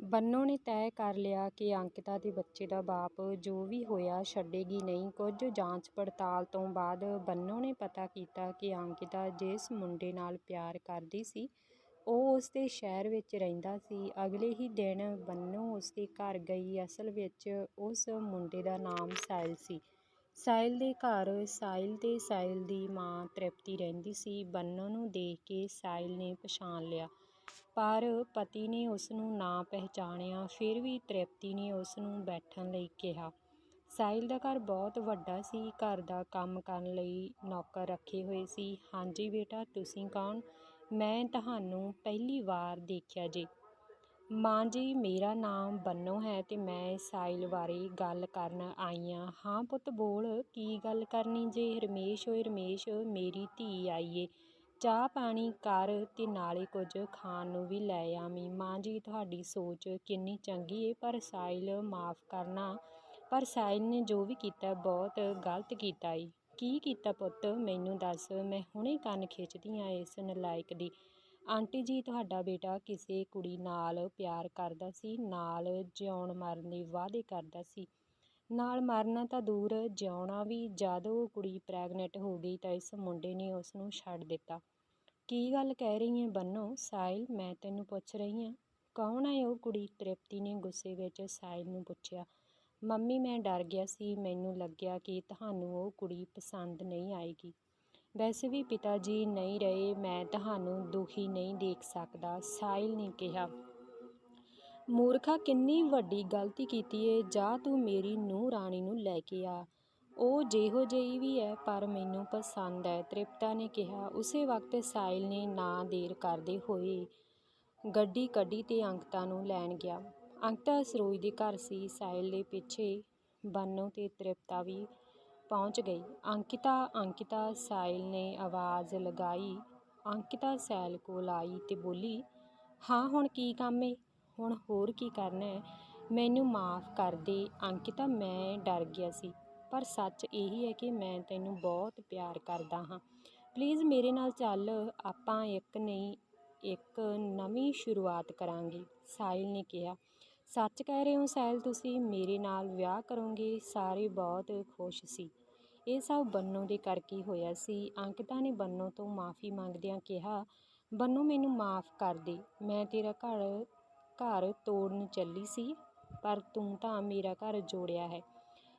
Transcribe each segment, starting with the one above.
ਬੰਨੋ ਨੇ ਤੈਅ ਕਰ ਲਿਆ ਕਿ ਅੰਕਿਤਾ ਦੇ ਬੱਚੇ ਦਾ ਬਾਪ ਜੋ ਵੀ ਹੋਇਆ ਛੱਡੇਗੀ ਨਹੀਂ, ਕੁਝ ਜਾਂਚ ਪੜਤਾਲ ਤੋਂ ਬਾਅਦ ਬੰਨੋ ਨੇ ਪਤਾ ਕੀਤਾ ਕਿ ਅੰਕਿਤਾ ਜਿਸ ਮੁੰਡੇ ਨਾਲ ਪਿਆਰ ਕਰਦੀ ਸੀ, ਉਹ ਉਸਦੇ ਸ਼ਹਿਰ ਵਿੱਚ ਰਹਿੰਦਾ ਸੀ। ਅਗਲੇ ਹੀ ਦਿਨ ਬੰਨੋ ਉਸਦੇ ਘਰ ਗਈ। ਅਸਲ ਵਿੱਚ ਉਸ ਮੁੰਡੇ ਦਾ ਨਾਮ ਸਾਹਿਲ ਸੀ। ਸਾਹਿਲ ਦੇ ਘਰ ਸਾਹਿਲ ਤੇ ਸਾਹਿਲ ਦੀ ਮਾਂ ਤ੍ਰਿਪਤੀ ਰਹਿੰਦੀ ਸੀ। ਬੰਨੋ ਨੂੰ ਦੇਖ ਕੇ ਸਾਹਿਲ ਨੇ ਪਛਾਣ ਲਿਆ। ਪਰ ਪਤੀ ਨੇ ਉਸ ਨੂੰ ਨਾ ਪਹਿਚਾਣਿਆ, ਫਿਰ ਵੀ ਤ੍ਰਿਪਤੀ ਨੇ ਉਸ ਨੂੰ ਬੈਠਣ ਲਈ ਕਿਹਾ। ਸਾਹਿਲ ਦਾ ਘਰ ਬਹੁਤ ਵੱਡਾ ਸੀ, ਘਰ ਦਾ ਕੰਮ ਕਰਨ ਲਈ ਨੌਕਰ ਰੱਖੇ ਹੋਏ ਸੀ। ਹਾਂਜੀ ਬੇਟਾ, ਤੁਸੀਂ ਕੌਣ? ਮੈਂ ਤੁਹਾਨੂੰ ਪਹਿਲੀ ਵਾਰ ਦੇਖਿਆ ਜੀ। ਮਾਂ ਜੀ, ਮੇਰਾ ਨਾਮ ਬੰਨੋ ਹੈ ਤੇ ਮੈਂ ਸਾਇਲ ਬਾਰੇ ਗੱਲ ਕਰਨ ਆਈ ਹਾਂ। ਹਾਂ ਪੁੱਤ, ਬੋਲ, ਕੀ ਗੱਲ ਕਰਨੀ ਜੇ? ਰਮੇਸ਼ ਓਏ, ਰਮੇਸ਼, ਮੇਰੀ ਧੀ ਆਈਏ ਚਾਹ ਪਾਣੀ ਕਰ ਤੇ ਨਾਲੇ ਕੁਝ ਖਾਣ ਨੂੰ ਵੀ ਲੈ ਆਵੀਂ। ਮਾਂ ਜੀ, ਤੁਹਾਡੀ ਸੋਚ ਕਿੰਨੀ ਚੰਗੀ ਏ, ਪਰ ਸਾਹਿਲ ਮਾਫ ਕਰਨਾ। ਪਰ ਸਾਹਿਲ ਨੇ ਜੋ ਵੀ ਕੀਤਾ, ਬਹੁਤ ਗਲਤ ਕੀਤਾ ਏ ਕੀ ਕੀਤਾ ਪੁੱਤ? ਮੈਨੂੰ ਦੱਸ। ਮੈਂ ਹੁਣੇ ਕੰਨ ਖਿੱਚਦੀ ਆ ਇਸ ਨਲਾਇਕ ਦੀ। ਆਂਟੀ ਜੀ, ਤੁਹਾਡਾ ਬੇਟਾ ਕਿਸੇ ਕੁੜੀ ਨਾਲ ਪਿਆਰ ਕਰਦਾ ਸੀ, ਨਾਲ ਜਿਉਣ ਮਰਨ ਦੇ ਵਾਅਦੇ ਕਰਦਾ ਸੀ। ਨਾਲ ਮਰਨਾ ਤਾਂ ਦੂਰ, ਜਿਉਣਾ ਵੀ ਜਦ ਉਹ ਕੁੜੀ ਪ੍ਰੈਗਨੈਂਟ ਹੋ ਗਈ ਤਾਂ ਇਸ ਮੁੰਡੇ ਨੇ ਉਸ ਨੂੰ ਛੱਡ ਦਿੱਤਾ। ਕੀ ਗੱਲ ਕਹਿ ਰਹੀ ਹੈ ਬੰਨੋ? ਸਾਹਿਲ, ਮੈਂ ਤੈਨੂੰ ਪੁੱਛ ਰਹੀ ਹਾਂ ਕੌਣ ਹੈ ਉਹ ਕੁੜੀ? ਤ੍ਰਿਪਤੀ ਨੇ ਗੁੱਸੇ ਵਿੱਚ ਸਾਇਲ ਨੂੰ ਪੁੱਛਿਆ। ਮੰਮੀ, ਮੈਂ ਡਰ ਗਿਆ ਸੀ। ਮੈਨੂੰ ਲੱਗਿਆ ਕਿ ਤੁਹਾਨੂੰ ਉਹ ਕੁੜੀ ਪਸੰਦ ਨਹੀਂ ਆਏਗੀ। ਵੈਸੇ ਵੀ ਪਿਤਾ ਜੀ ਨਹੀਂ ਰਹੇ, ਮੈਂ ਤੁਹਾਨੂੰ ਦੁਖੀ ਨਹੀਂ ਦੇਖ ਸਕਦਾ ਸਾਇਲ ਨੇ ਕਿਹਾ। ਮੂਰਖਾ, ਕਿੰਨੀ ਵੱਡੀ ਗਲਤੀ ਕੀਤੀ ਏ, ਜਾ ਤੂੰ ਮੇਰੀ ਨੂੰਹ ਰਾਣੀ ਨੂੰ ਲੈ ਕੇ ਆ। ਉਹ ਜਿਹੋ ਜਿਹੀ ਵੀ ਹੈ ਪਰ ਮੈਨੂੰ ਪਸੰਦ ਹੈ ਤ੍ਰਿਪਤਾ ਨੇ ਕਿਹਾ। ਉਸੇ ਵਕਤ ਸਾਹਿਲ ਨੇ ਨਾ ਦੇਰ ਕਰਦੇ ਹੋਏ ਗੱਡੀ ਕੱਢੀ ਤੇ ਅੰਕਿਤਾ ਨੂੰ ਲੈਣ ਗਿਆ। ਅੰਕਿਤਾ ਸਰੋਜ ਦੇ ਘਰ ਸੀ। ਸਾਹਿਲ ਦੇ ਪਿੱਛੇ ਬੰਨੋ ਤੇ ਤ੍ਰਿਪਤਾ ਵੀ ਪਹੁੰਚ ਗਈ। ਅੰਕਿਤਾ ਅੰਕਿਤਾ ਸਾਹਿਲ ਨੇ ਆਵਾਜ਼ ਲਗਾਈ। ਅੰਕਿਤਾ ਸੈਲ ਕੋਲ ਆਈ ਤੇ ਬੋਲੀ, ਹਾਂ, ਹੁਣ ਕੀ ਕੰਮ ਏ? ਹੁਣ ਹੋਰ ਕੀ ਕਰਨਾ ਹੈ? ਮੈਨੂੰ ਮਾਫ ਕਰ ਦੇ, ਅੰਕਿਤਾ, ਮੈਂ ਡਰ ਗਿਆ ਸੀ। ਪਰ ਸੱਚ ਇਹੀ ਹੈ ਕਿ ਮੈਂ ਤੈਨੂੰ ਬਹੁਤ ਪਿਆਰ ਕਰਦਾ ਹਾਂ। ਪਲੀਜ਼ ਮੇਰੇ ਨਾਲ ਚੱਲ, ਆਪਾਂ ਇੱਕ ਨਹੀਂ, ਇੱਕ ਨਵੀਂ ਸ਼ੁਰੂਆਤ ਕਰਾਂਗੇ, ਸਾਹਿਲ ਨੇ ਕਿਹਾ। ਸੱਚ ਕਹਿ ਰਹੇ ਹੋ ਸਾਹਿਲ, ਤੁਸੀਂ ਮੇਰੇ ਨਾਲ ਵਿਆਹ ਕਰੋਗੇ, ਸਾਰੇ ਬਹੁਤ ਖੁਸ਼ ਸੀ। ਇਹ ਸਭ ਬੰਨੋ ਦੇ ਕਰਕੇ ਹੋਇਆ ਸੀ। ਅੰਕਿਤਾ ਨੇ ਬੰਨੋ ਤੋਂ ਮਾਫੀ ਮੰਗਦਿਆਂ ਕਿਹਾ, ਬੰਨੋ, ਮੈਨੂੰ ਮਾਫ ਕਰ ਦੇ, ਮੈਂ ਤੇਰਾ ਘਰ ਘਰ ਤੋੜਨ ਚੱਲੀ ਸੀ, ਪਰ ਤੂੰ ਤਾਂ ਮੇਰਾ ਘਰ ਜੋੜਿਆ ਹੈ।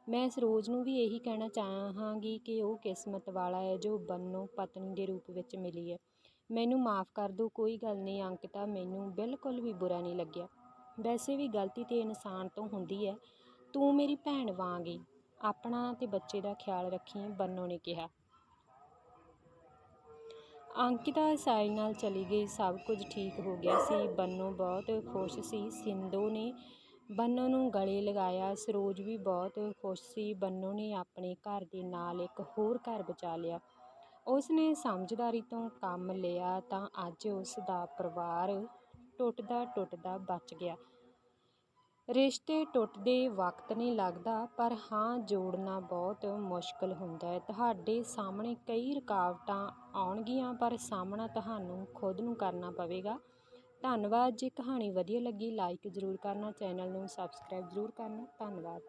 ਮੈਂ ਸਰੋਜ ਨੂੰ ਵੀ ਇਹੀ ਕਹਿਣਾ ਚਾਹਾਂਗੀ ਕਿ ਉਹ ਕਿਸਮਤ ਵਾਲਾ ਹੈ ਜੋ ਬੰਨੋ, ਪਤਨੀ ਦੇ ਰੂਪ ਵਿੱਚ ਮਿਲੀ ਹੈ। ਮੈਨੂੰ ਮਾਫ ਕਰ ਦਿਓ ਕੋਈ ਗੱਲ ਨਹੀਂ, ਅੰਕਿਤਾ, ਮੈਨੂੰ ਬਿਲਕੁਲ ਵੀ ਬੁਰਾ ਨਹੀਂ ਲੱਗਿਆ। ਵੈਸੇ ਵੀ ਗਲਤੀ ਤੇ ਇਨਸਾਨ ਤੋਂ ਹੁੰਦੀ ਹੈ। ਤੂੰ ਮੇਰੀ ਭੈਣ ਵਾਂਗ ਏ ਆਪਣਾ ਤੇ ਬੱਚੇ ਦਾ ਖਿਆਲ ਰੱਖੀ, ਬੰਨੋ ਨੇ ਕਿਹਾ। ਅੰਕਿਤਾ ਸਾਹਿਲ ਨਾਲ ਚਲੀ ਗਈ, ਸਭ ਕੁਝ ਠੀਕ ਹੋ ਗਿਆ ਸੀ। ਬੰਨੋ ਬਹੁਤ ਖੁਸ਼ ਸੀ। ਸਿੰਧੂ ਨੇ ਬੰਨੋ ਨੂੰ ਗਲੇ ਲਗਾਇਆ। ਸਰੋਜ ਵੀ ਬਹੁਤ ਖੁਸ਼ ਸੀ। ਬੰਨੋ ਨੇ ਆਪਣੇ ਘਰ ਦੇ ਨਾਲ ਇੱਕ ਹੋਰ ਘਰ ਬਚਾ ਲਿਆ। ਉਸ ਨੇ ਸਮਝਦਾਰੀ ਤੋਂ ਕੰਮ ਲਿਆ ਤਾਂ ਅੱਜ ਉਸ ਦਾ ਪਰਿਵਾਰ ਟੁੱਟਦਾ ਟੁੱਟਦਾ ਬਚ ਗਿਆ। ਰਿਸ਼ਤੇ ਟੁੱਟਦੇ ਵਕਤ ਨਹੀਂ ਲੱਗਦਾ, ਪਰ ਹਾਂ, ਜੋੜਨਾ ਬਹੁਤ ਮੁਸ਼ਕਲ ਹੁੰਦਾ ਹੈ। ਤੁਹਾਡੇ ਸਾਹਮਣੇ ਕਈ ਰੁਕਾਵਟਾਂ ਆਉਣਗੀਆਂ, ਪਰ ਸਾਹਮਣਾ ਤੁਹਾਨੂੰ ਖੁਦ ਨੂੰ ਕਰਨਾ ਪਵੇਗਾ। ਧੰਨਵਾਦ। ਜੇ ਕਹਾਣੀ ਵਧੀਆ ਲੱਗੀ ਲਾਈਕ ਜ਼ਰੂਰ ਕਰਨਾ, ਚੈਨਲ ਨੂੰ ਸਬਸਕ੍ਰਾਈਬ ਜ਼ਰੂਰ ਕਰਨਾ। ਧੰਨਵਾਦ।